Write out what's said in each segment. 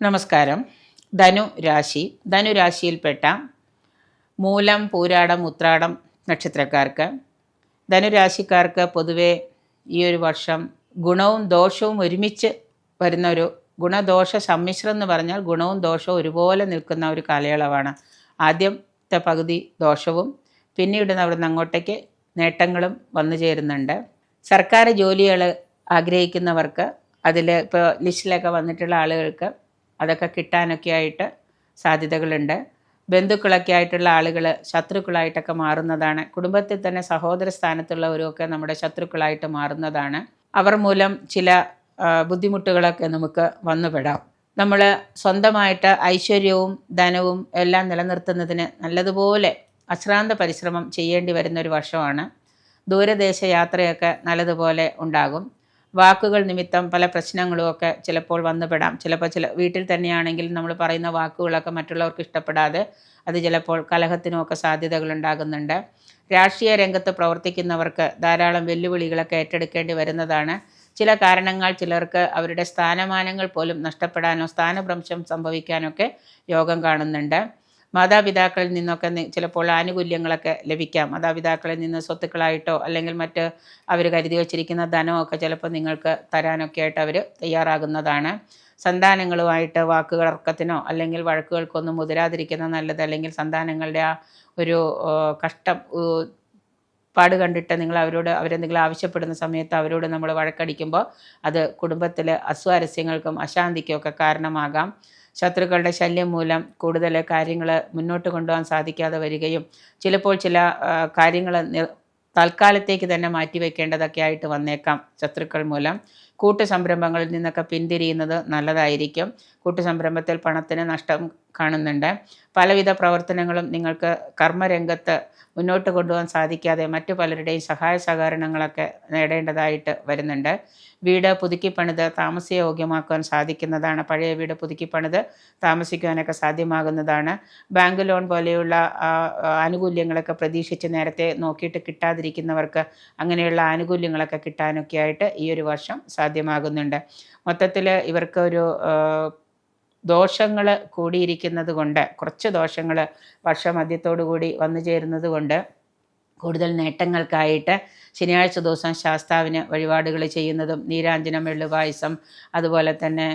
നമസ്കാരം. ധനു രാശി. ധനു രാശിയിൽപ്പെട്ട മൂലം പൂരാടം ഉത്രാടം നക്ഷത്രക്കാർക്ക് ധനുരാശിക്കാർക്ക് പൊതുവേ ഈ ഒരു വർഷം ഗുണവും ദോഷവും ഒരുമിച്ച് വരുന്ന ഒരു ഗുണദോഷ സമ്മിശ്രം എന്ന് പറഞ്ഞാൽ ഗുണവും ദോഷവും ഒരുപോലെ നിൽക്കുന്ന ഒരു കാലയളവാണ്. ആദ്യത്തെ പകുതി ദോഷവും പിന്നീട് അവിടെ നിന്ന് അങ്ങോട്ടേക്ക് നേട്ടങ്ങളും വന്നു ചേരുന്നുണ്ട്. സർക്കാർ ജോലികൾ ആഗ്രഹിക്കുന്നവർക്ക് അതിൽ ഇപ്പോൾ ലിസ്റ്റിലൊക്കെ വന്നിട്ടുള്ള ആളുകൾക്ക് അതൊക്കെ കിട്ടാനൊക്കെ ആയിട്ട് സാധ്യതകളുണ്ട്. ബന്ധുക്കളൊക്കെ ആയിട്ടുള്ള ആളുകൾ ശത്രുക്കളായിട്ടൊക്കെ മാറുന്നതാണ്. കുടുംബത്തിൽ തന്നെ സഹോദര സ്ഥാനത്തുള്ളവരുമൊക്കെ നമ്മുടെ ശത്രുക്കളായിട്ട് മാറുന്നതാണ്. അവർ മൂലം ചില ബുദ്ധിമുട്ടുകളൊക്കെ നമുക്ക് വന്നുപെടാം. നമ്മൾ സ്വന്തമായിട്ട് ഐശ്വര്യവും ധനവും എല്ലാം നിലനിർത്തുന്നതിന് നല്ലതുപോലെ അശ്രാന്ത പരിശ്രമം ചെയ്യേണ്ടി വരുന്ന ഒരു വർഷമാണ്. ദൂരദേശ യാത്രയൊക്കെ നല്ലതുപോലെ ഉണ്ടാകും. വാക്കുകൾ നിമിത്തം പല പ്രശ്നങ്ങളും ഒക്കെ ചിലപ്പോൾ വന്നുപെടാം. ചിലപ്പോൾ ചില വീട്ടിൽ തന്നെയാണെങ്കിൽ നമ്മൾ പറയുന്ന വാക്കുകളൊക്കെ മറ്റുള്ളവർക്ക് ഇഷ്ടപ്പെടാതെ അത് ചിലപ്പോൾ കലഹത്തിനുമൊക്കെ സാധ്യതകൾ ഉണ്ടാകുന്നുണ്ട്. രാഷ്ട്രീയ രംഗത്ത് പ്രവർത്തിക്കുന്നവർക്ക് ധാരാളം വെല്ലുവിളികളൊക്കെ ഏറ്റെടുക്കേണ്ടി വരുന്നതാണ്. ചില കാരണങ്ങൾ ചിലർക്ക് അവരുടെ സ്ഥാനമാനങ്ങൾ പോലും നഷ്ടപ്പെടാനോ സ്ഥാനഭ്രംശം സംഭവിക്കാനൊക്കെ യോഗം കാണുന്നുണ്ട്. മാതാപിതാക്കളിൽ നിന്നൊക്കെ ചിലപ്പോൾ ആനുകൂല്യങ്ങളൊക്കെ ലഭിക്കാം. മാതാപിതാക്കളിൽ നിന്ന് സ്വത്തുക്കളായിട്ടോ അല്ലെങ്കിൽ മറ്റ് അവർ കരുതി വച്ചിരിക്കുന്ന ധനമൊക്കെ ചിലപ്പോൾ നിങ്ങൾക്ക് തരാനൊക്കെ ആയിട്ട് അവർ തയ്യാറാകുന്നതാണ്. സന്താനങ്ങളുമായിട്ട് വാക്കുകളർക്കത്തിനോ അല്ലെങ്കിൽ വഴക്കുകൾക്കൊന്നും മുതിരാതിരിക്കുന്ന നല്ലത് അല്ലെങ്കിൽ സന്താനങ്ങളുടെ ആ ഒരു കഷ്ടം പാട് കണ്ടിട്ട് നിങ്ങൾ അവരോട് അവരെന്തെങ്കിലും ആവശ്യപ്പെടുന്ന സമയത്ത് അവരോട് നമ്മൾ വഴക്കടിക്കുമ്പോൾ അത് കുടുംബത്തിലെ അസ്വാരസ്യങ്ങൾക്കും അശാന്തിക്കും ഒക്കെ കാരണമാകാം. ശത്രുക്കളുടെ ശല്യം മൂലം കൂടുതൽ കാര്യങ്ങൾ മുന്നോട്ട് കൊണ്ടുപോകാൻ സാധിക്കാതെ വരികയും ചിലപ്പോൾ ചില കാര്യങ്ങൾ തൽക്കാലത്തേക്ക് തന്നെ മാറ്റിവെക്കേണ്ടതൊക്കെ ആയിട്ട് വന്നേക്കാം. ശത്രുക്കൾ മൂലം കൂട്ടു സംരംഭങ്ങളിൽ നിന്നൊക്കെ പിന്തിരിയുന്നത് നല്ലതായിരിക്കും. കൂട്ടു സംരംഭത്തിൽ പണത്തിന് നഷ്ടം കാണുന്നുണ്ട്. പലവിധ പ്രവർത്തനങ്ങളും നിങ്ങൾക്ക് കർമ്മരംഗത്ത് മുന്നോട്ട് കൊണ്ടുപോകാൻ സാധിക്കാതെ മറ്റു പലരുടെയും സഹായ സഹകരണങ്ങളൊക്കെ നേടേണ്ടതായിട്ട് വരുന്നുണ്ട്. വീട് പുതുക്കിപ്പണിത് താമസയോഗ്യമാക്കാൻ സാധിക്കുന്നതാണ്. പഴയ വീട് പുതുക്കിപ്പണിത് താമസിക്കുവാനൊക്കെ സാധ്യമാകുന്നതാണ്. ബാങ്ക് ലോൺ പോലെയുള്ള ആനുകൂല്യങ്ങളൊക്കെ പ്രതീക്ഷിച്ച് നേരത്തെ നോക്കിയിട്ട് കിട്ടാതിരിക്കുന്നവർക്ക് അങ്ങനെയുള്ള ആനുകൂല്യങ്ങളൊക്കെ കിട്ടാനൊക്കെ ആയിട്ട് ഈ ഒരു വർഷം സാധ്യമാകുന്നുണ്ട്. മൊത്തത്തിൽ ഇവർക്ക് ഒരു ദോഷങ്ങൾ കൂടിയിരിക്കുന്നത് കൊണ്ട് കുറച്ച് ദോഷങ്ങൾ വർഷമധ്യത്തോടു കൂടി വന്നു ചേരുന്നത് കൊണ്ട് കൂടുതൽ നേട്ടങ്ങൾക്കായിട്ട് ശനിയാഴ്ച ദിവസം ശാസ്താവിന് വഴിപാടുകൾ ചെയ്യുന്നതും നീരാഞ്ജനം എള്ളുപായസം അതുപോലെ തന്നെ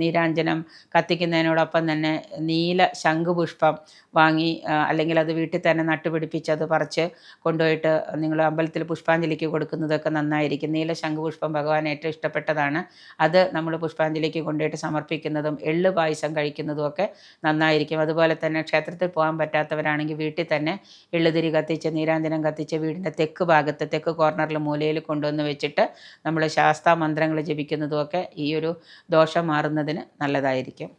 നീരാഞ്ജനം കത്തിക്കുന്നതിനോടൊപ്പം തന്നെ നീല ശംഖുപുഷ്പം വാങ്ങി അല്ലെങ്കിൽ അത് വീട്ടിൽ തന്നെ നട്ടുപിടിപ്പിച്ച് അത് പറിച്ച് കൊണ്ടുപോയിട്ട് നിങ്ങൾ അമ്പലത്തിൽ പുഷ്പാഞ്ജലിക്ക് കൊടുക്കുന്നതൊക്കെ നന്നായിരിക്കും. നീല ശംഖുപുഷ്പം ഭഗവാൻ ഏറ്റവും ഇഷ്ടപ്പെട്ടതാണ്. അത് നമ്മൾ പുഷ്പാഞ്ജലിക്ക് കൊണ്ടുപോയിട്ട് സമർപ്പിക്കുന്നതും എള്ളു പായസം കഴിക്കുന്നതും ഒക്കെ നന്നായിരിക്കും. അതുപോലെ തന്നെ ക്ഷേത്രത്തിൽ പോകാൻ പറ്റാത്തവരാണെങ്കിൽ വീട്ടിൽ തന്നെ എള്ളുതിരി കത്തിച്ച് നീരാഞ്ജനം കത്തിച്ച് വീടിന്റെ തെക്ക് ഭാഗത്ത് തെക്ക് കോർണറിൽ മൂലയിൽ കൊണ്ടുവന്ന് വെച്ചിട്ട് നമ്മൾ ശാസ്താ മന്ത്രങ്ങൾ ജപിക്കുന്നതുമൊക്കെ ഈ ഒരു ദോഷം മാറുന്നതിന് നല്ലതായിരിക്കും.